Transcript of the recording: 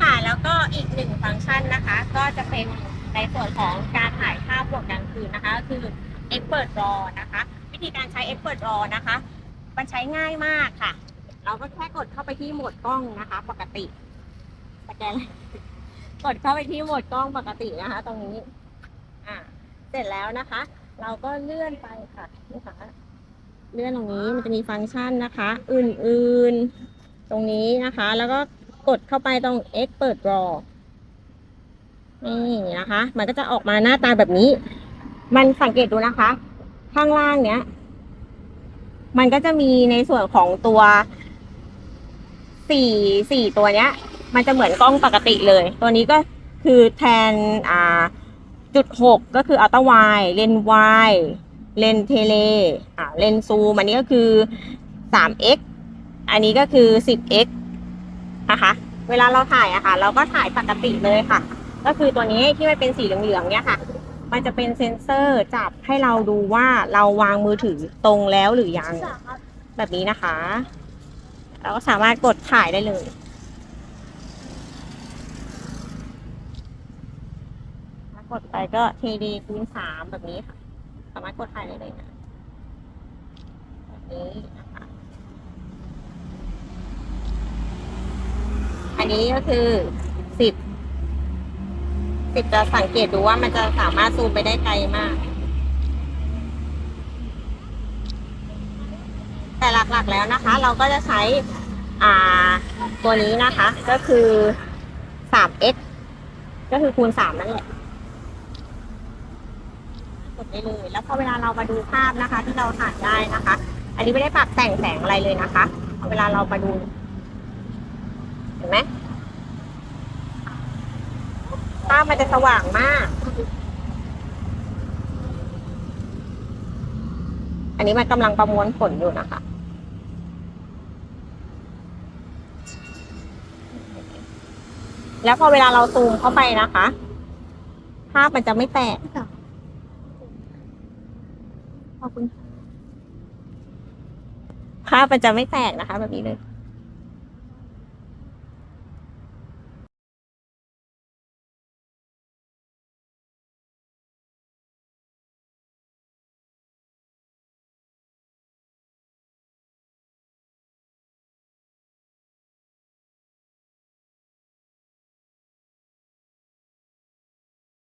ค่ะแล้วก็อีกหนึ่งฟังก์ชันนะคะ ก็จะเป็นในส่วนของการถ่ายภาพบวกกลางคืนนะคะก็คือ Expert RAW นะคะ วิธีการใช้ Expert RAW นะคะ มันใช้ง่ายมากค่ะ เราก็แค่กดเข้าไปที่โหมดกล้องนะคะ ปกติสแกนกดเข้าไปที่โหมดกล้องปกตินะคะ ตรงนี้ อ่า เสร็จแล้วนะคะ เราก็เลื่อนไปค่ะนี่ค่ะเลื่อนตรงนี้มันจะมีฟังก์ชันนะคะ อื่นๆ ตรงนี้นะคะ แล้วก็กดเข้าไปตรง Expert RAW นี่นะคะ มันก็จะออกมาหน้าตาแบบนี้ มันสังเกตดูนะคะ ข้างล่างเนี้ย มันก็จะมีในส่วนของตัวสี่สี่ตัวเนี้ย มันจะเหมือนกล้องปกติเลย ตัวนี้ก็คือแทนอ่าจุดหกก็คืออัลตร้าไวเลนส์วเลนเทเลอ่าเลนซูมอันนี้ก็คือสาม x อันนี้ก็คือสิบ x นะคะ เวลาเราถ่ายอะค่ะ เราก็ถ่ายปกติเลยค่ะ ก็คือตัวนี้ที่มันเป็นสีเหลืองๆเนี่ยค่ะ มันจะเป็นเซ็นเซอร์จับให้เราดูว่าเราวางมือถือตรงแล้วหรือยัง แบบนี้นะคะ เราก็สามารถกดถ่ายได้เลยกดไปก็เทดีคูณสามแบบนี้ค่ะ สามารถกดถ่ายได้เลยนะแบบนี้นะคะ อันนี้ก็คือสิบสิบจะสังเกตดูว่ามันจะสามารถซูมไปได้ไกลมาก แต่หลักๆแล้วนะคะ เราก็จะใช้อ่าตัวนี้นะคะ ก็คือ 3x ก็คือคูณ 3 นั่นแหละกดได้เลย แล้วพอเวลาเรามาดูภาพนะคะ ที่เราถ่ายได้นะคะ อันนี้ไม่ได้ปรับแต่งแสงอะไรเลยนะคะ เวลาเรามาดู ห็นไหมภาพมันจะสว่างมาก อันนี้มันกำลังประมวลผลอยู่นะคะแล้วพอเวลาเราซูมเข้าไปนะคะ ภาพมันจะไม่แตกขอบคุณภาพมันจะไม่แตกนะคะ แบบนี้เลย